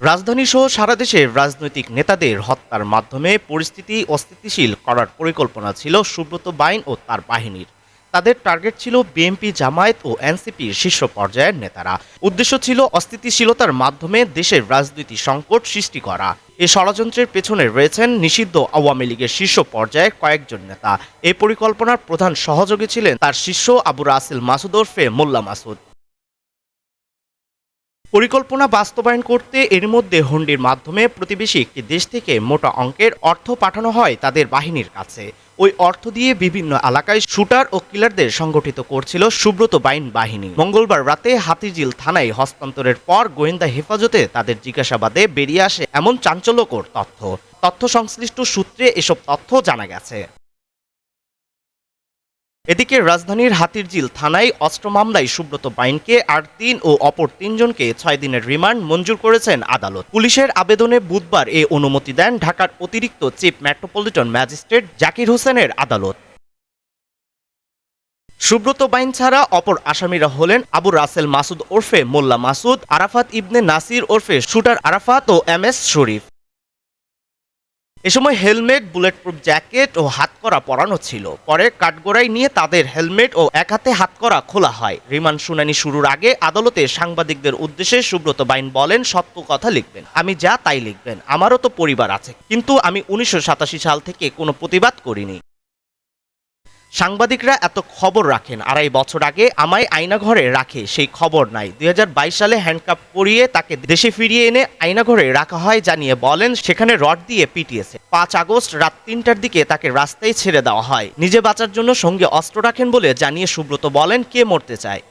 রাজধানী সহ সারা দেশের রাজনৈতিক নেতাদের হত্যার মাধ্যমে পরিস্থিতি অস্থিতিশীল করার পরিকল্পনা ছিল সুব্রত বাইন ও তার বাহিনীর। তাদের টার্গেট ছিল বিএনপি, জামায়াত ও এনসিপির শীর্ষ পর্যায়ের নেতারা। উদ্দেশ্য ছিল অস্থিতিশীলতার মাধ্যমে দেশের রাজনৈতিক সংকট সৃষ্টি করা। এ ষড়যন্ত্রের পেছনে রয়েছেন নিষিদ্ধ আওয়ামী লীগের শীর্ষ পর্যায়ের কয়েকজন নেতা। এই পরিকল্পনার প্রধান সহযোগী ছিলেন তার শীর্ষ আবু রাসেল মাসুদ ওরফে মোল্লা মাসুদ। পরিকল্পনা বাস্তবায়ন করতে এর মধ্যে হুন্ডির মাধ্যমে প্রতিবেশী একটি দেশ থেকে মোটা অঙ্কের অর্থ পাঠানো হয় তাদের বাহিনীর কাছে। ওই অর্থ দিয়ে বিভিন্ন এলাকায় শুটার ও কিলারদের সংগঠিত করছিল সুব্রত বাইন বাহিনী। মঙ্গলবার রাতে হাতিঝিল থানায় হস্তান্তরের পর গোয়েন্দা হেফাজতে তাদের জিজ্ঞাসাবাদে বেরিয়ে আসে এমন চাঞ্চল্যকর তথ্য। তথ্য সংশ্লিষ্ট সূত্রে এসব তথ্য জানা গেছে। এদিকে রাজধানীর হাতিরঝিল থানায় অস্ত্র মামলায় সুব্রত বাইনকে আর তিন ও অপর তিনজনকে ছয় দিনের রিমান্ড মঞ্জুর করেছেন আদালত। পুলিশের আবেদনে বুধবার এ অনুমতি দেন ঢাকার অতিরিক্ত চিফ মেট্রোপলিটন ম্যাজিস্ট্রেট জাকির হোসেনের আদালত। সুব্রত বাইন ছাড়া অপর আসামিরা হলেন আবু রাসেল মাসুদ ওরফে মোল্লা মাসুদ, আরাফাত ইবনে নাসির ওরফে শুটার আরাফাত ও এম এস শরীফ। এ সময় হেলমেট বুলেট প্রুফ জ্যাকেট ও হাতকড়া পরানো ছিল। পরে কাঠগোড়াই নিয়ে তাদের হেলমেট ও এক হাতে হাতকড়া খোলা হয়। রিমান্ড শুনানি শুরুর আগে আদালতে সাংবাদিকদের উদ্দেশ্যে সুব্রত বাইন বলেন, সত্য কথা লিখবেন। আমি যা তাই লিখবেন। আমারও তো পরিবার আছে। কিন্তু আমি উনিশশো সাতাশি সাল থেকে কোনো প্রতিবাদ করিনি। সাংবাদিকরা এত খবর রাখেন। আড়াই বছর আগে আমায় আয়নাঘরে রাখে, সেই খবর নাই। দু হাজার বাইশ সালে হ্যান্ডকাপ পরিয়ে তাকে দেশে ফিরিয়ে এনে আয়নাঘরে রাখা হয় জানিয়ে বলেন, সেখানে রড দিয়ে পিটিয়েছে। পাঁচ আগস্ট রাত তিনটার দিকে তাকে রাস্তায় ছেড়ে দেওয়া হয়। নিজে বাঁচার জন্য সঙ্গে অস্ত্র রাখেন বলে জানিয়ে সুব্রত বলেন, কে মরতে চায়?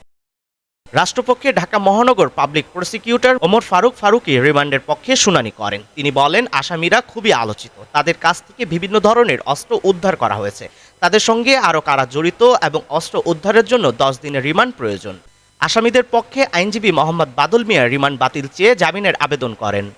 রাষ্ট্রপক্ষে ঢাকা মহানগর পাবলিক প্রসিকিউটর ওমর ফারুক ফারুকি রিমান্ডের পক্ষে শুনানি করেন। তিনি বলেন, আসামিরা খুবই আলোচিত। তাদের কাছ থেকে বিভিন্ন ধরনের অস্ত্র উদ্ধার করা হয়েছে। তাদের সঙ্গে আরও কারা জড়িত এবং অস্ত্র উদ্ধারের জন্য দশ দিনের রিমান্ড প্রয়োজন। আসামিদের পক্ষে আইনজীবী মোহাম্মদ বাদল মিয়া রিমান্ড বাতিল চেয়ে জামিনের আবেদন করেন।